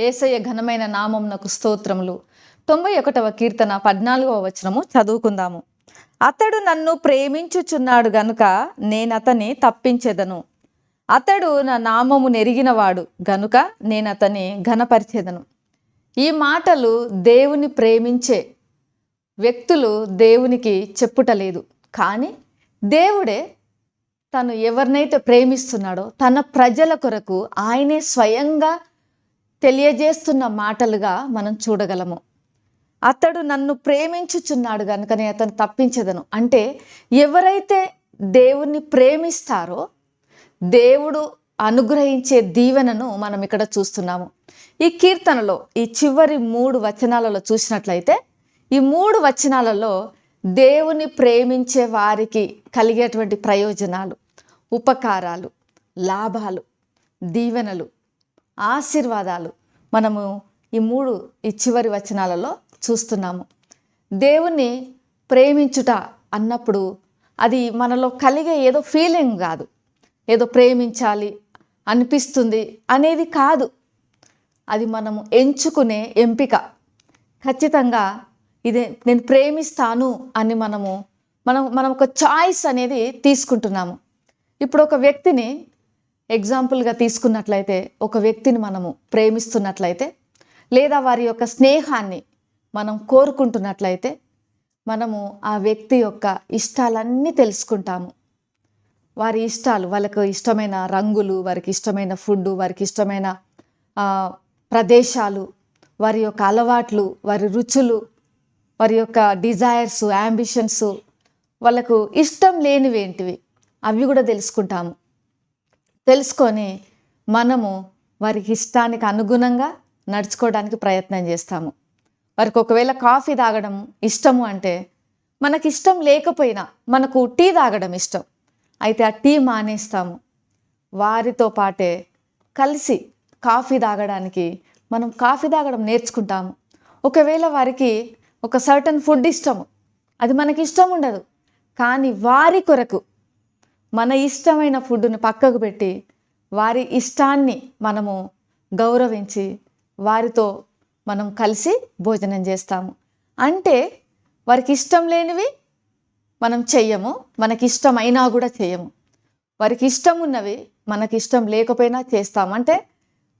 ఏసయ్య ఘనమైన నామంనకు స్తోత్రములు. తొంభై ఒకటవ కీర్తన పద్నాలుగవ వచనము చదువుకుందాము. అతడు నన్ను ప్రేమించుచున్నాడు గనుక నేను అతని తప్పించెదను. అతడు నా నామము నెరిగినవాడు గనుక నేను అతని ఘనపరిచెదను. ఈ మాటలు దేవుని ప్రేమించే వ్యక్తులు దేవునికి చెప్పుటలేదు. కానీ దేవుడే తను ఎవరినైతే ప్రేమిస్తున్నాడో తన ప్రజల కొరకు ఆయనే స్వయంగా తెలియజేస్తున్న మాటలుగా మనం చూడగలము. అతడు నన్ను ప్రేమించుచున్నాడు కనుకనే అతను తప్పించదను. అంటే ఎవరైతే దేవుణ్ణి ప్రేమిస్తారో దేవుడు అనుగ్రహించే దీవెనను మనం ఇక్కడ చూస్తున్నాము. ఈ కీర్తనలో ఈ చివరి మూడు వచనాలలో చూసినట్లయితే ఈ మూడు వచనాలలో దేవుని ప్రేమించే వారికి కలిగేటువంటి ప్రయోజనాలు ఉపకారాలు లాభాలు దీవెనలు ఆశీర్వాదాలు మనము ఈ మూడు ఈ చివరి వచనాలలో చూస్తున్నాము. దేవుణ్ణి ప్రేమించుట అన్నప్పుడు అది మనలో కలిగే ఏదో ఫీలింగ్ కాదు. ఏదో ప్రేమించాలి అనిపిస్తుంది అనేది కాదు. అది మనము ఎంచుకునే ఎంపిక. ఖచ్చితంగా ఇదే నేను ప్రేమిస్తాను అని మనము మనం మనం ఒక చాయిస్ అనేది తీసుకుంటున్నాము. ఇప్పుడు ఒక వ్యక్తిని ఎగ్జాంపుల్గా తీసుకున్నట్లయితే ఒక వ్యక్తిని మనము ప్రేమిస్తున్నట్లయితే లేదా వారి యొక్క స్నేహాన్ని మనం కోరుకుంటున్నట్లయితే మనము ఆ వ్యక్తి యొక్క ఇష్టాలన్నీ తెలుసుకుంటాము. వారి ఇష్టాలు వాళ్ళకు ఇష్టమైన రంగులు వారికి ఇష్టమైన ఫుడ్ వారికి ఇష్టమైన ప్రదేశాలు వారి యొక్క అలవాట్లు వారి రుచులు వారి యొక్క డిజైర్స్ యాంబిషన్స్ వాళ్ళకు ఇష్టం లేనివేంటివి అవి కూడా తెలుసుకుంటాము. తెలుసుకొని మనము వారికి ఇష్టానికి అనుగుణంగా నడుచుకోవడానికి ప్రయత్నం చేస్తాము. వారికి ఒకవేళ కాఫీ తాగడం ఇష్టము అంటే మనకి ఇష్టం లేకపోయినా మనకు టీ తాగడం ఇష్టం. అయితే ఆ టీ మానేస్తాము. వారితో పాటే కలిసి కాఫీ తాగడానికి మనం కాఫీ తాగడం నేర్చుకుంటాము. ఒకవేళ వారికి ఒక సర్టన్ ఫుడ్ ఇష్టము. అది మనకి ఇష్టం ఉండదు. కానీ వారి కొరకు మన ఇష్టమైన ఫుడ్ను పక్కకు పెట్టి వారి ఇష్టాన్ని మనము గౌరవించి వారితో మనం కలిసి భోజనం చేస్తాము. అంటే వారికి ఇష్టం లేనివి మనం చెయ్యము మనకి ఇష్టమైనా కూడా చేయము వారికి ఇష్టం ఉన్నవి మనకి ఇష్టం లేకపోయినా చేస్తాము. అంటే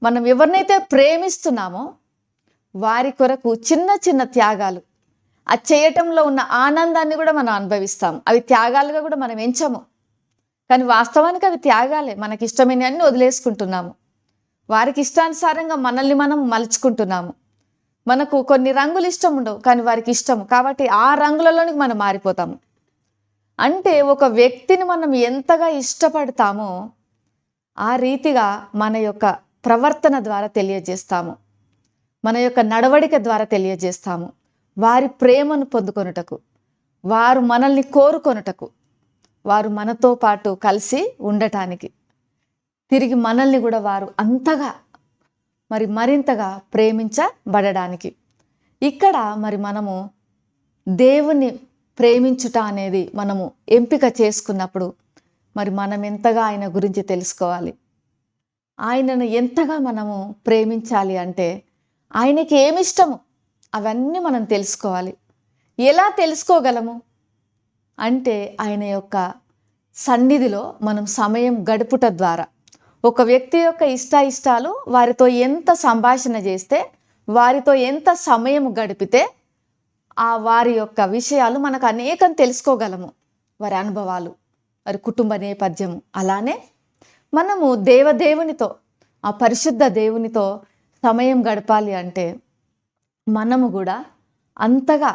మనం ఎవరినైతే ప్రేమిస్తున్నామో వారి కొరకు చిన్న చిన్న త్యాగాలు ఆ చేయటంలో ఉన్న ఆనందాన్ని కూడా మనం అనుభవిస్తాం అవి త్యాగాలుగా కూడా మనం ఎంచము. కానీ వాస్తవానికి అవి త్యాగాలే. మనకి ఇష్టమైన అన్ని వదిలేసుకుంటున్నాము. వారికి ఇష్టానుసారంగా మనల్ని మనం మలుచుకుంటున్నాము. మనకు కొన్ని రంగులు ఇష్టం ఉండవు కానీ వారికి ఇష్టం కాబట్టి ఆ రంగులలోనికి మనం మారిపోతాము. అంటే ఒక వ్యక్తిని మనం ఎంతగా ఇష్టపడతామో ఆ రీతిగా మన యొక్క ప్రవర్తన ద్వారా తెలియజేస్తాము. మన యొక్క నడవడిక ద్వారా తెలియజేస్తాము. వారి ప్రేమను పొందుకొనుటకు వారు మనల్ని కోరుకొనుటకు. వారు మనతో పాటు కలిసి ఉండటానికి. తిరిగి మనల్ని కూడా వారు అంతగా మరి మరింతగా ప్రేమించబడడానికి. ఇక్కడ మరి మనము దేవుని ప్రేమించుట అనేది మనము ఎంపిక చేసుకున్నప్పుడు మరి మనం ఎంతగా ఆయన గురించి తెలుసుకోవాలి? ఆయనను ఎంతగా మనము ప్రేమించాలి అంటే ఆయనకి ఏమి ఇష్టము అవన్నీ మనం తెలుసుకోవాలి. ఎలా తెలుసుకోగలము? అంటే ఆయన యొక్క సన్నిధిలో మనం సమయం గడుపుట ద్వారా. ఒక వ్యక్తి యొక్క ఇష్టాయిష్టాలు వారితో ఎంత సంభాషణ చేస్తే వారితో ఎంత సమయం గడిపితే ఆ వారి యొక్క విషయాలు మనకు అనేకం తెలుసుకోగలము. వారి అనుభవాలు వారి కుటుంబ నేపథ్యము అలానే మనము దేవదేవునితో ఆ పరిశుద్ధ దేవునితో సమయం గడపాలి అంటే మనము కూడా అంతగా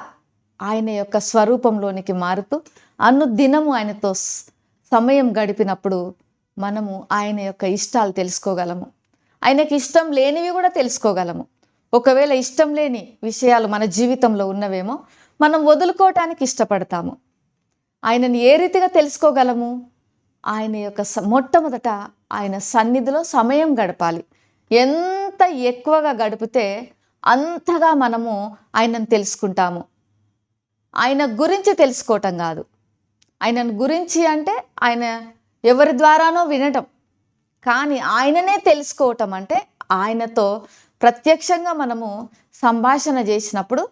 ఆయన యొక్క స్వరూపంలోనికి మారుతూ అనుదినము ఆయనతో సమయం గడిపినప్పుడు మనము ఆయన యొక్క ఇష్టాలు తెలుసుకోగలము. ఆయనకి ఇష్టం లేనివి కూడా తెలుసుకోగలము. ఒకవేళ ఇష్టం లేని విషయాలు మన జీవితంలో ఉన్నవేమో మనం వదులుకోవటానికి ఇష్టపడతాము. ఆయనని ఏ రీతిగా తెలుసుకోగలము? ఆయన యొక్క స- మొట్టమొదట ఆయన సన్నిధిలో సమయం గడపాలి. ఎంత ఎక్కువగా గడిపితే అంతగా మనము ఆయనను తెలుసుకుంటాము. ఆయన గురించి తెలుసుకోవటం కాదు. ఆయనను గురించి అంటే ఆయన ఎవరి ద్వారానో వినటం. కానీ ఆయననే తెలుసుకోవటం అంటే ఆయనతో ప్రత్యక్షంగా మనము సంభాషణ చేసినప్పుడు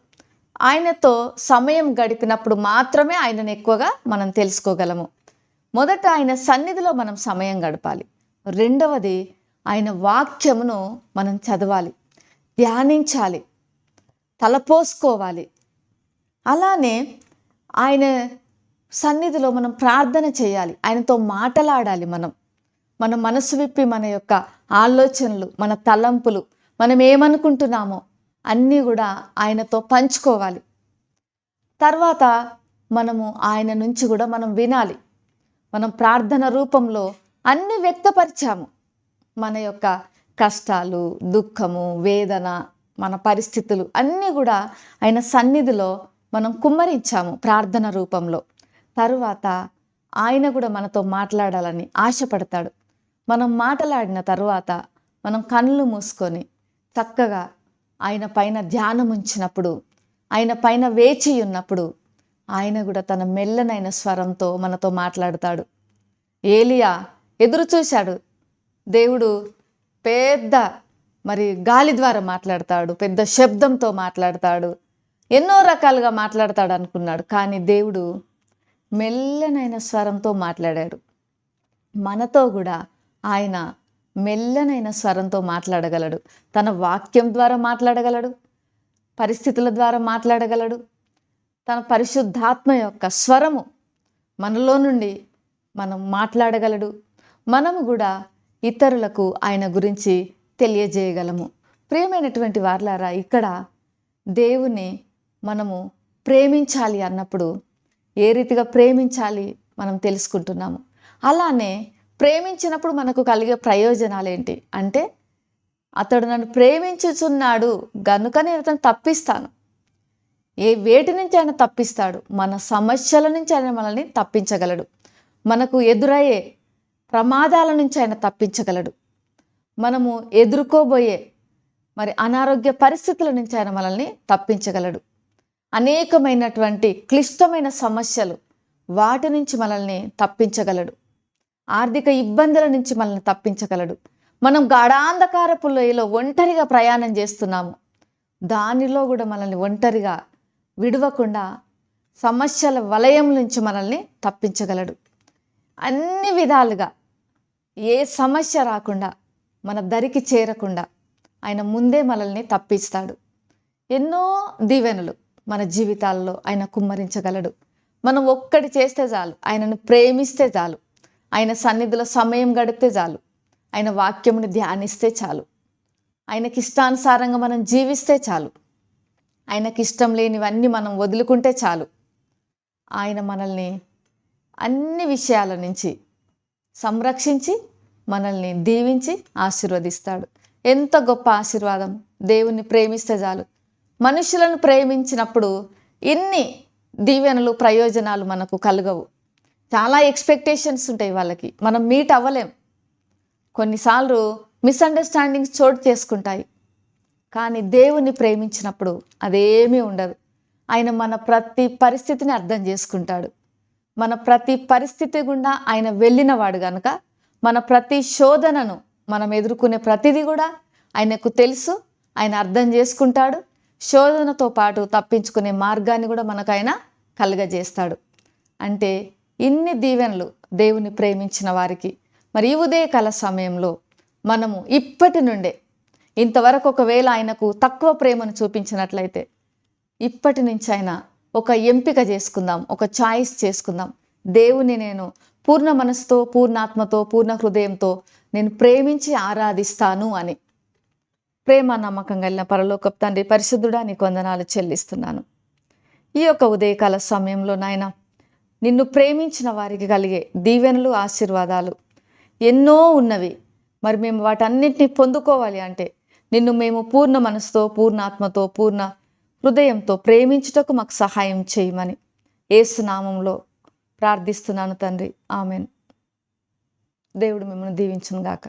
ఆయనతో సమయం గడిపినప్పుడు మాత్రమే ఆయనను ఎక్కువగా మనం తెలుసుకోగలము. మొదట ఆయన సన్నిధిలో మనం సమయం గడపాలి. రెండవది ఆయన వాక్యమును మనం చదవాలి. ధ్యానించాలి. తలపోసుకోవాలి. అలానే ఆయన సన్నిధిలో మనం ప్రార్థన చేయాలి. ఆయనతో మాటలాడాలి మనం. మన మనసు విప్పి మన యొక్క ఆలోచనలు మన తలంపులు మనం ఏమనుకుంటున్నామో అన్నీ కూడా ఆయనతో పంచుకోవాలి. తర్వాత మనము ఆయన నుంచి కూడా మనం వినాలి. మనం ప్రార్థన రూపంలో అన్ని వ్యక్తపరిచాము. మన యొక్క కష్టాలు దుఃఖము వేదన మన పరిస్థితులు అన్నీ కూడా ఆయన సన్నిధిలో మనం కుమ్మరించాము ప్రార్థన రూపంలో. తరువాత ఆయన కూడా మనతో మాట్లాడాలని ఆశపడతాడు. మనం మాట్లాడిన తరువాత మనం కళ్ళు మూసుకొని చక్కగా ఆయన పైన ధ్యానం ఉంచినప్పుడు ఆయన పైన వేచి ఉన్నప్పుడు ఆయన కూడా తన మెల్లనైన స్వరంతో మనతో మాట్లాడతాడు. ఏలియా ఎదురు చూశాడు. దేవుడు పెద్ద మరి గాలి ద్వారా మాట్లాడతాడు పెద్ద శబ్దంతో మాట్లాడతాడు. ఎన్నో రకాలుగా మాట్లాడతాడు అనుకున్నాడు కానీ దేవుడు మెల్లనైన స్వరంతో మాట్లాడాడు. మనతో కూడా ఆయన మెల్లనైన స్వరంతో మాట్లాడగలడు. తన వాక్యం ద్వారా మాట్లాడగలడు. పరిస్థితుల ద్వారా మాట్లాడగలడు. తన పరిశుద్ధాత్మ యొక్క స్వరము మనలో నుండి మనం మాట్లాడగలడు. మనము కూడా ఇతరులకు ఆయన గురించి తెలియజేయగలము. ప్రియమైనటువంటి వార్లారా ఇక్కడ దేవుని మనము ప్రేమించాలి అన్నప్పుడు ఏ రీతిగా ప్రేమించాలి మనం తెలుసుకుంటున్నాము. అలానే ప్రేమించినప్పుడు మనకు కలిగే ప్రయోజనాలు ఏంటి? అంటే అతడు నన్ను ప్రేమించుచున్నాడు గనుక నేను అతను తప్పిస్తాను. ఏ వేటి నుంచి ఆయన తప్పిస్తాడు? మన సమస్యల నుంచి ఆయన మనల్ని తప్పించగలడు. మనకు ఎదురయ్యే ప్రమాదాల నుంచి ఆయన తప్పించగలడు. మనము ఎదుర్కోబోయే మరి అనారోగ్య పరిస్థితుల నుంచి ఆయన మనల్ని తప్పించగలడు. అనేకమైనటువంటి క్లిష్టమైన సమస్యలు వాటి నుంచి మనల్ని తప్పించగలడు. ఆర్థిక ఇబ్బందుల నుంచి మనల్ని తప్పించగలడు. మనం గాఢాంధకారపు లోయలో ఒంటరిగా ప్రయాణం చేస్తున్నాము. దానిలో కూడా మనల్ని ఒంటరిగా విడవకుండా సమస్యల వలయం నుంచి మనల్ని తప్పించగలడు. అన్ని విధాలుగా ఏ సమస్య రాకుండా మన దరికి చేరకుండా ఆయన ముందే మనల్ని తప్పిస్తాడు. ఎన్నో దీవెనలు. మన జీవితాల్లో ఆయన కుమ్మరించగలడు. మనం ఒక్కటి చేస్తే చాలు. ఆయనను ప్రేమిస్తే చాలు. ఆయన సన్నిధిలో సమయం గడిపితే చాలు. ఆయన వాక్యముని ధ్యానిస్తే చాలు. ఆయనకి ఇష్టానుసారంగా మనం జీవిస్తే చాలు. ఆయనకి ఇష్టం లేనివన్నీ మనం వదులుకుంటే చాలు. ఆయన మనల్ని అన్ని విషయాల నుంచి సంరక్షించి మనల్ని దీవించి ఆశీర్వదిస్తాడు. ఎంత గొప్ప ఆశీర్వాదం. దేవుణ్ణి ప్రేమిస్తే చాలు. మనుషులను ప్రేమించినప్పుడు ఎన్ని దీవెనలు ప్రయోజనాలు మనకు కలగవు. చాలా ఎక్స్పెక్టేషన్స్ ఉంటాయి వాళ్ళకి. మనం మీట్ అవ్వలేం. కొన్నిసార్లు మిస్అండర్స్టాండింగ్స్ చోటు చేసుకుంటాయి. కానీ దేవుని ప్రేమించినప్పుడు అదేమీ ఉండదు. ఆయన మన ప్రతి పరిస్థితిని అర్థం చేసుకుంటాడు. మన ప్రతి పరిస్థితి గుండా ఆయన వెళ్ళినవాడు కనుక మన ప్రతి శోధనను మనం ఎదుర్కొనే ప్రతిదీ కూడా ఆయనకు తెలుసు ఆయన అర్థం చేసుకుంటాడు శోధనతో పాటు తప్పించుకునే మార్గాన్ని కూడా మనకైనా కలగజేస్తాడు. కలుగజేస్తాడు అంటే ఇన్ని దీవెనలు దేవుని ప్రేమించిన వారికి. మరి ఈ ఉదయకాల సమయంలో మనము ఇప్పటి నుండే ఇంతవరకు ఒకవేళ ఆయనకు తక్కువ ప్రేమను చూపించినట్లయితే ఇప్పటి నుంచి అయినా ఒక ఎంపిక చేసుకుందాం ఒక చాయిస్ చేసుకుందాం. దేవుని నేను పూర్ణ మనసుతో పూర్ణాత్మతో పూర్ణ హృదయంతో నేను ప్రేమించి ఆరాధిస్తాను అని. ప్రేమ నమ్మకం కలిగిన పరలోకపు తండ్రి పరిశుద్ధుడా నీకు వందనాలు చెల్లిస్తున్నాను. ఈ యొక్క ఉదయకాల సమయంలో నాయన నిన్ను ప్రేమించిన వారికి కలిగే దీవెనలు ఆశీర్వాదాలు ఎన్నో ఉన్నవి. మరి మేము వాటన్నిటిని పొందుకోవాలి అంటే నిన్ను మేము పూర్ణ మనసుతో పూర్ణాత్మతో పూర్ణ హృదయంతో ప్రేమించుటకు మాకు సహాయం చేయమని ఏసునామంలో ప్రార్థిస్తున్నాను తండ్రి. ఆమెన్. దేవుడు మిమ్మల్ని దీవించును గాక